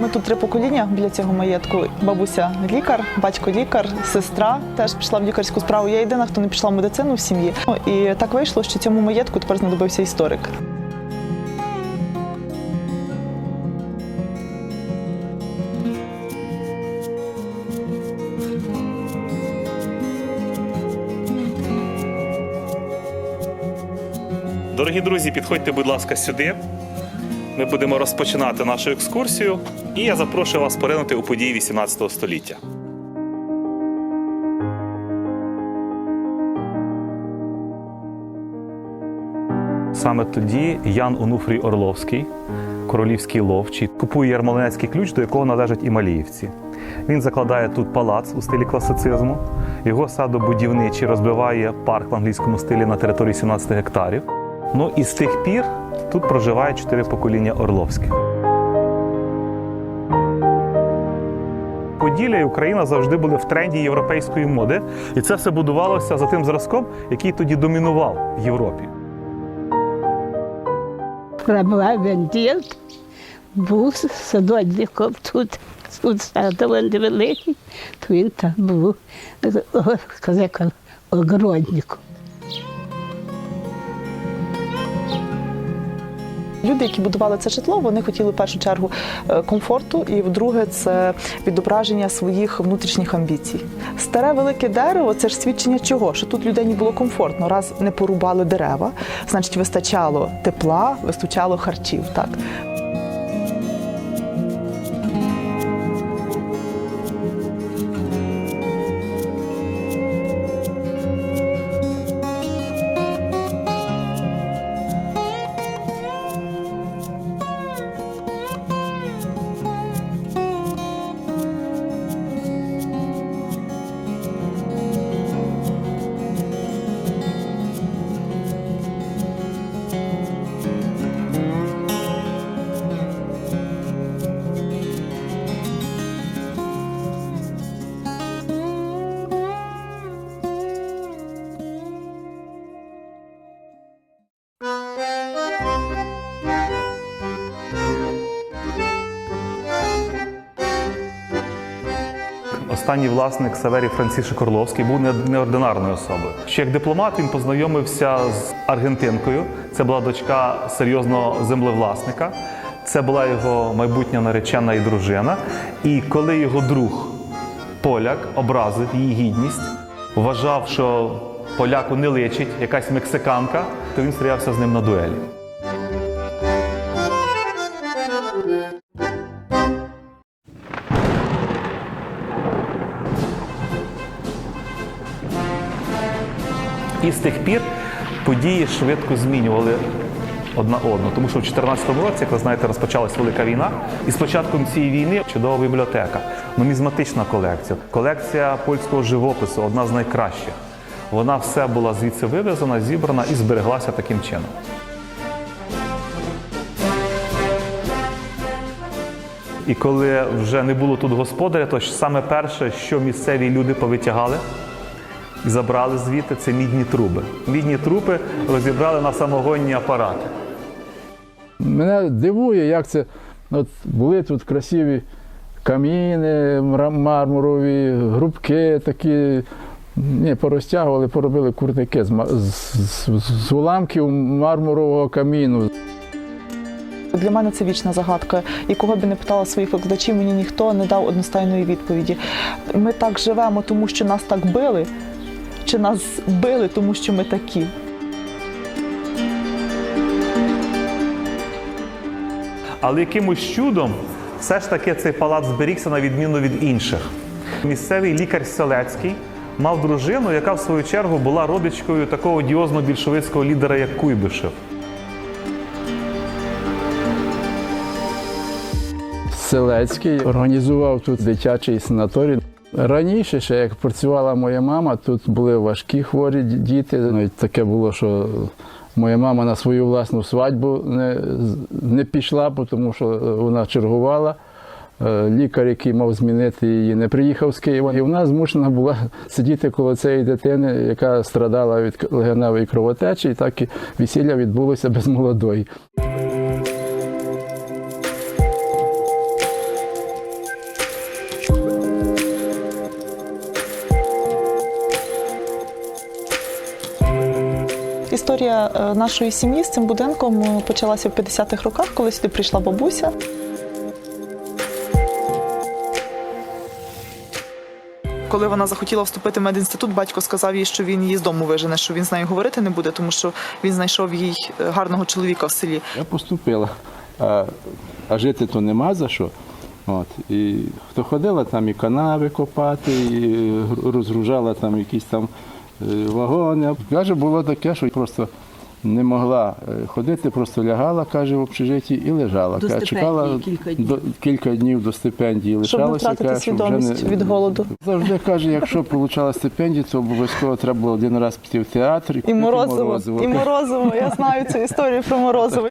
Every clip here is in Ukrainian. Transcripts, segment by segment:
Ми тут три покоління біля цього маєтку. Бабуся лікар, батько лікар, сестра теж пішла в лікарську справу. Я єдина, хто не пішла в медицину в сім'ї. Ну, І так вийшло, що цьому маєтку тепер знадобився історик. Дорогі друзі, підходьте, будь ласка, сюди. Ми будемо розпочинати нашу екскурсію, і я запрошую вас поринути у події 18 століття. Саме тоді Ян Онуфрій Орловський, королівський ловчий, купує ярмолинецький ключ, до якого належать і Маліївці. Він закладає тут палац у стилі класицизму. Його садобудівничий розбиває парк в англійському стилі на території 17 гектарів. Ну і з тих пір тут проживає чотири покоління Орловських. Поділля і Україна завжди були в тренді європейської моди, і це все будувалося за тим зразком, який тоді домінував в Європі. Був садовником тут. Тут сад великий, то він там був казаком огородником. Люди, які будували це житло, вони хотіли в першу чергу е, комфорту, і вдруге це відображення своїх внутрішніх амбіцій. Старе велике дерево це ж свідчення чого? Що тут людині було комфортно. Раз не порубали дерева, значить вистачало тепла, вистачало харчів. Так. Останній власник Саверій Францішек Орловський був неординарною особою. Ще як дипломат він познайомився з Аргентинкою. Це була дочка серйозного землевласника. Це була його майбутня наречена і дружина. І коли його друг поляк образив її гідність, вважав, що поляку не личить якась мексиканка, то він стрілявся з ним на дуелі. І з тих пір події швидко змінювали одна одну. Тому що в 2014 році, як ви знаєте, розпочалась велика війна. І з початком цієї війни чудова бібліотека, нумізматична колекція, колекція польського живопису, одна з найкращих. Вона все була звідси вивезена, зібрана і збереглася таким чином. І коли вже не було тут господаря, то саме перше, що місцеві люди повитягали і забрали звідти, це мідні труби. Мідні труби розібрали на самогонні апарати. Мене дивує, як це от були тут красиві каміни мармурові, грубки такі. Ні, порозтягували, поробили курники з, з, з, з уламків мармурового каміну. Для мене це вічна загадка. І кого б не питала своїх викладачів, мені ніхто не дав одностайної відповіді. Ми так живемо, тому що нас так били, чи нас били, тому що ми такі. Але якимось чудом все ж таки цей палац зберігся на відміну від інших. Місцевий лікар Селецький мав дружину, яка в свою чергу була родичкою такого одіозного більшовицького лідера, як Куйбишев. Селецький організував тут дитячий санаторій. Раніше, ще як працювала моя мама, тут були важкі хворі діти. Навіть таке було, що моя мама на свою власну свадьбу не, не пішла, тому що е, вона чергувала. Е, Лікар, який мав змінити її, не приїхав з Києва. І вона змушена була сидіти коло цієї дитини, яка страдала від легеневої кровотечі, і так і весілля відбулося без молодої. Історія е, нашої сім'ї з цим будинком е, почалася в 50-х роках, коли сюди прийшла бабуся. Коли вона захотіла вступити в медінститут, батько сказав їй, що він її з дому вижене, що він з нею говорити не буде, тому що він знайшов їй е, гарного чоловіка в селі. Я поступила, а, а жити то нема за що. От. І хто ходила там і канави копати, і розгружала там якісь там вагони. Каже, було таке, що просто не могла е, ходити, просто лягала, каже, в общежитті і лежала. До Каже, стипендії кілька днів. До, кілька днів до стипендії Щоб не лишалася. втратити каже, щоб вже свідомість від голоду. Завжди каже, якщо отримала стипендію, то обов'язково треба було один раз піти в театр і, І купити морозиво, і морозиво. Я знаю цю історію про морозиво.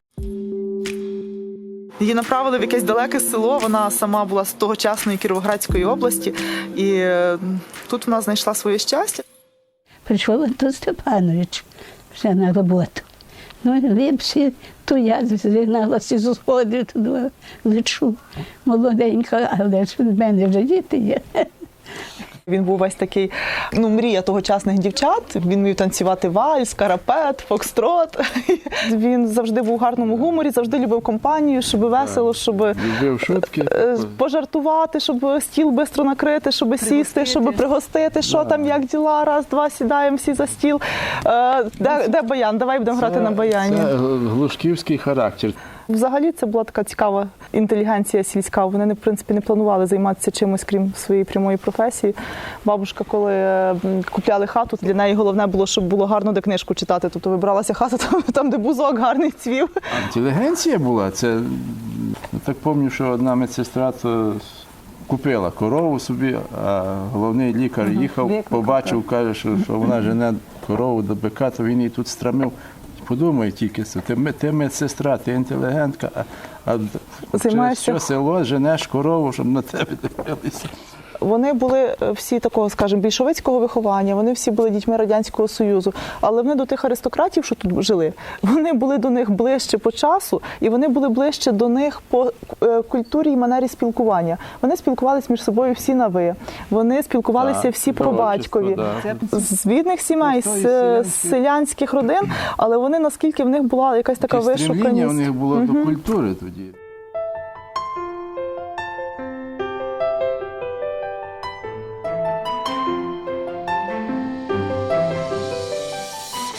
Її направили в якесь далеке село. Вона сама була з тогочасної Кіровоградської області, і е, тут вона знайшла своє щастя. Прийшов Антон Степанович вже на роботу. Ну, ліпше, то я зігналася з сходів туди лечу. Молоденька, але ж в мене вже діти є. Він був весь такий, ну, мрія тогочасних дівчат. Він вмів танцювати вальс, карапет, фокстрот. Він завжди був в гарному гуморі, завжди любив компанію, щоб весело, щоб Любив шутки. е, пожартувати, щоб стіл швидко накрити, щоб сісти, щоб пригостити, що там, як діла, раз, два, сідаємо всі за стіл. Е, Де, де баян? Давай будемо грати на баяні. Це глушківський характер. Взагалі це була така цікава інтелігенція сільська. Вони в принципі не планували займатися чимось крім своєї прямої професії. Бабушка, коли е, купляли хату, для неї головне було, щоб було гарно де книжку читати. Тобто вибралася хата там, де бузок гарний цвів. Інтелігенція була. Це я так пам'ятаю, що одна медсестра то купила корову собі, а головний лікар їхав, побачив, каже, що, що вона жене корову до бика, то він її тут страмив. Подумай тільки, це ти, ти медсестра, ти інтелігентка, а, а через все село женеш корову, щоб на тебе дивилися. Вони були е, всі такого, скажімо, більшовицького виховання. Вони всі були дітьми радянського союзу. Але вони до тих аристократів, що тут жили, вони були до них ближче по часу, і вони були ближче до них по е, культурі і манері спілкування. Вони спілкувалися між собою всі на ви. Вони спілкувалися Так, всі отчество, батькові. да. З бідних сімей, з, е, з селянських родин, але вони наскільки в них була якась така стремління у них було до культури тоді.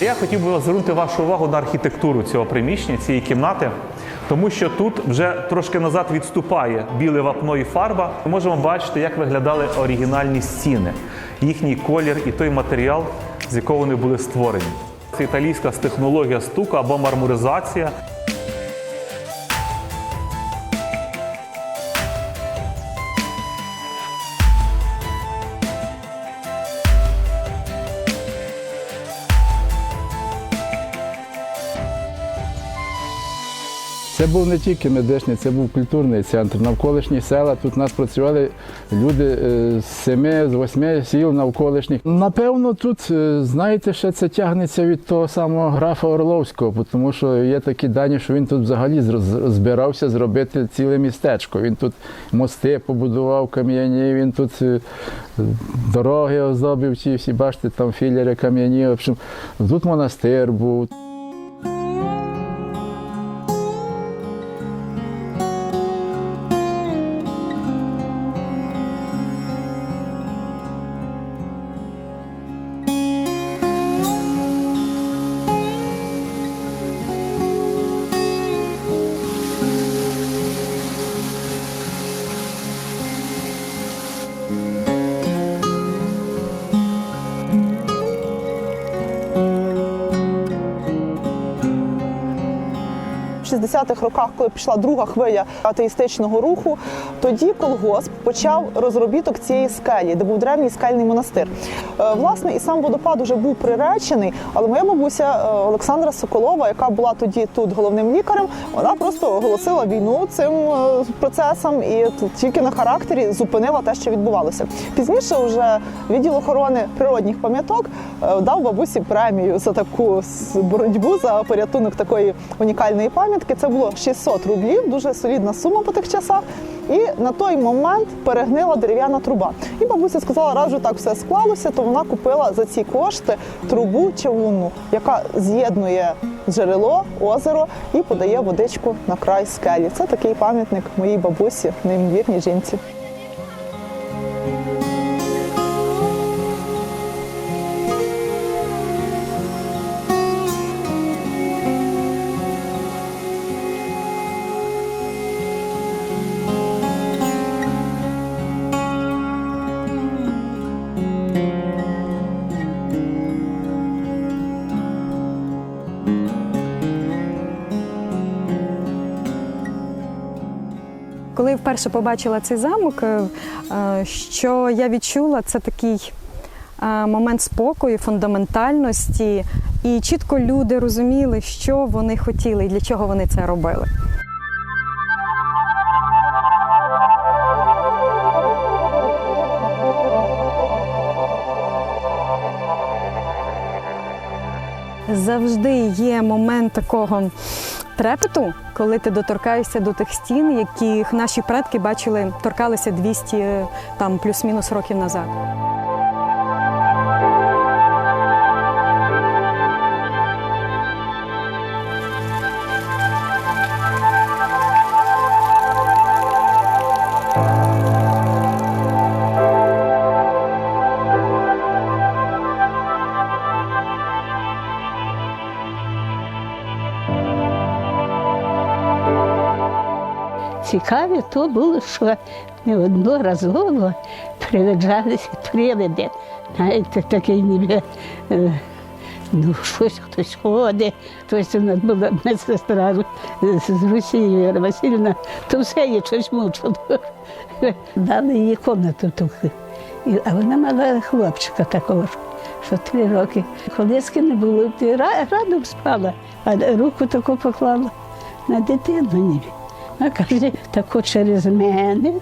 Я хотів би звернути вашу увагу на архітектуру цього приміщення, цієї кімнати, тому що тут вже трошки назад відступає біле вапно і фарба. Ми можемо бачити, як виглядали оригінальні стіни, їхній колір і той матеріал, з якого вони були створені. Це італійська технологія стуку або мармуризація. Це був не тільки медичний, це був культурний центр. Навколишні села тут нас працювали люди е, з семи, з восьми сіл навколишніх. Напевно, тут, е, знаєте, ще це тягнеться від того самого графа Орловського, тому що є такі дані, що він тут взагалі збирався зробити ціле містечко. Він тут мости побудував кам'яні, він тут е, дороги оздобив, ці всі, бачите, там філери кам'яні. Тут монастир був. В 60-х роках, коли пішла друга хвиля атеїстичного руху, тоді колгосп почав розробіток цієї скелі, де був древній скельний монастир. Е, Власне, і сам водопад вже був приречений, але моя бабуся е, Олександра Соколова, яка була тоді тут головним лікарем, вона просто оголосила війну цим е, процесам і тільки на характері зупинила те, що відбувалося. Пізніше вже відділ охорони природних пам'яток дав бабусі премію за таку боротьбу за порятунок такої унікальної пам'ятки. Це було 600 рублів, дуже солідна сума по тих часах. І на той момент перегнила дерев'яна труба. І бабуся сказала, раз вже так все склалося, то вона купила за ці кошти трубу чавунну, яка з'єднує джерело, озеро і подає водичку на край скелі. Це такий пам'ятник моїй бабусі, неймовірній жінці. Коли вперше побачила цей замок, е, е, що я відчула, це такий е, момент спокою, фундаментальності, і чітко люди розуміли, що вони хотіли і для чого вони це робили. Завжди є момент такого трепету, коли ти доторкаєшся до тих стін, яких наші предки бачили, торкалися 200 е, там плюс-мінус років назад. Цікаве то було, що неодноразово приведжалися привиди. Знаєте, такий ніби. е, Ну, щось хтось ходить, хтось у нас була медсестра з Росії Віра Васильівна, то все їй щось мучило. Дали їй комнату таку. А вона мала хлопчика такого, що три роки. Колиски не було, ти радом спала, а руку таку поклала на дитину ніби. А каже, тако через мене,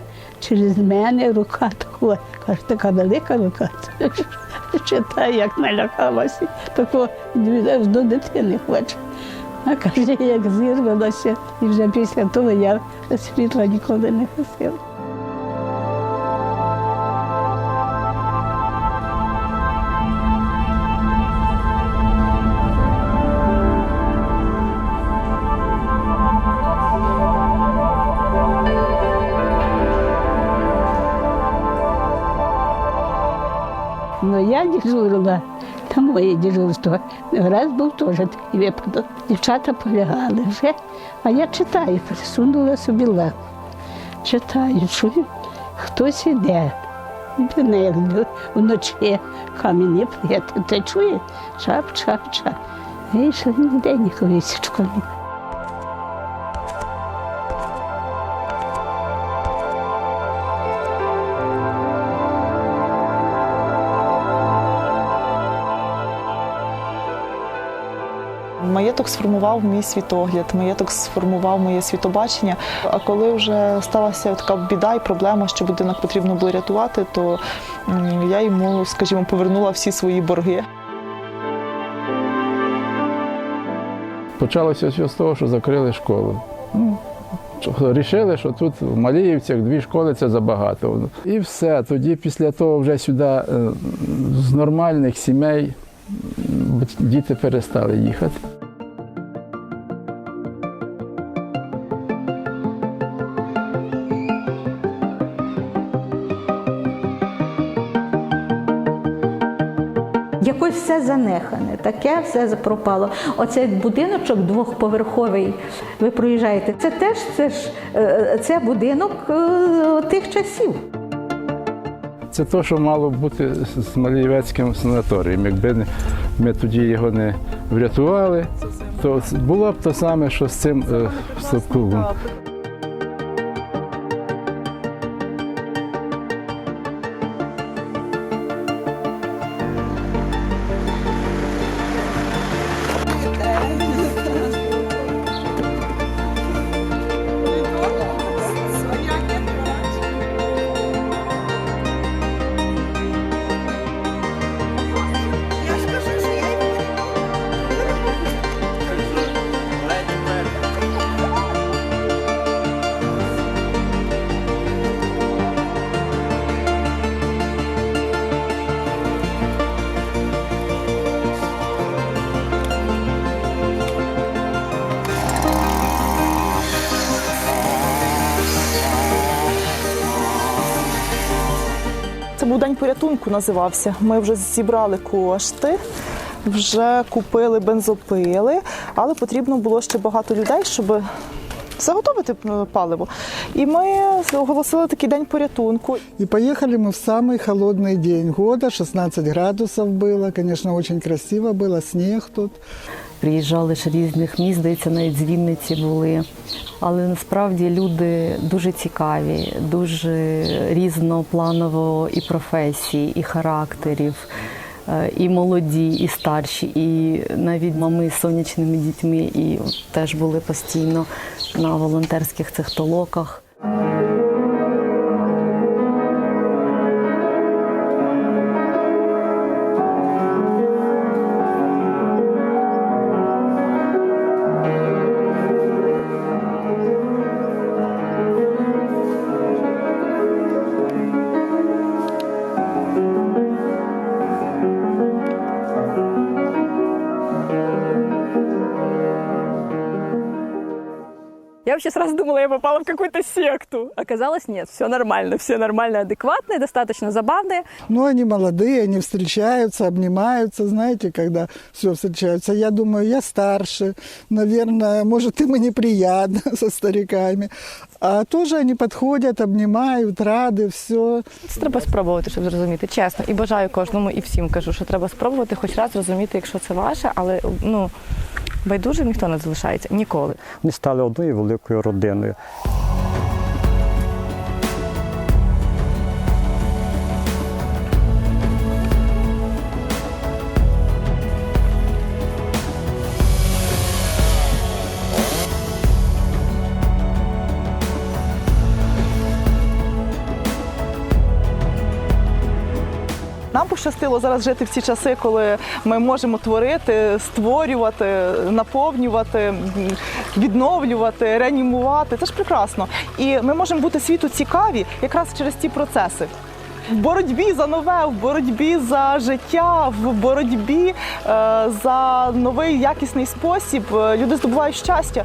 через мене рука така, каже, така велика рука. Читає, як налякалася, тако до дитини хоче. А каже, як зірвалася, і вже після того я світла ніколи не хотіла. Я дежурила, там моє дежурство. Раз був теж випадок. Дівчата полягали вже, а я читаю, присунула собі лап. Читаю, чую, хтось іде. Мене вночі камінь прияти. Та чує, чап, чап, чап. І ще ніде нікого вісічку Маєток сформував мій світогляд, маєток сформував моє світобачення. А коли вже сталася така біда і проблема, що будинок потрібно було рятувати, то я йому, скажімо, повернула всі свої борги. Почалося все з того, що закрили школу. Ну, Рішили, що тут в Маліївцях дві школи це забагато. І все. Тоді після того вже сюди е, з нормальних сімей діти перестали їхати. Якось все занехане, таке все пропало. Оцей будиночок двохповерховий, ви проїжджаєте. Це теж це ж е, це будинок е, тих часів. Це те, що мало бути з Малієвецьким санаторієм. Якби ми тоді його не врятували, то було б те саме, що з цим е, був день порятунку, називався. Ми вже зібрали кошти, вже купили бензопили, але потрібно було ще багато людей, щоб заготовити е, паливо. І ми оголосили такий день порятунку. И поехали мы в самый холодный день года, 16 градусов было, конечно, очень красиво было, снег тут. Приїжджали ж різних міст, здається, навіть з Вінниці були. Але насправді люди дуже цікаві, дуже різнопланово і професій, і характерів, е, і молоді, і старші, і навіть мами з сонячними дітьми, і теж були постійно на волонтерських цих толоках. вообще сразу думала, я попала в какую-то секту. Оказалось, нет, все нормально, все нормально, адекватные, достаточно забавные. Но они молодые, они встречаются, обнимаются, знаете, когда все встречаются. Я думаю, я старше, наверное, может, им и неприятно со стариками. А теж вони підходять, обнімають, ради, все. Це треба спробувати, щоб зрозуміти. Чесно. І бажаю кожному і всім кажу, що треба спробувати хоч раз зрозуміти, якщо це ваше, але ну байдуже ніхто не залишається ніколи. Ми стали одною великою родиною. Пощастило зараз жити в ці часи, коли ми можемо творити, створювати, наповнювати, відновлювати, реанімувати. Це ж прекрасно. І ми можемо бути світу цікаві якраз через ці процеси. В боротьбі за нове, в боротьбі за життя, в боротьбі е, за новий якісний спосіб е, люди здобувають щастя.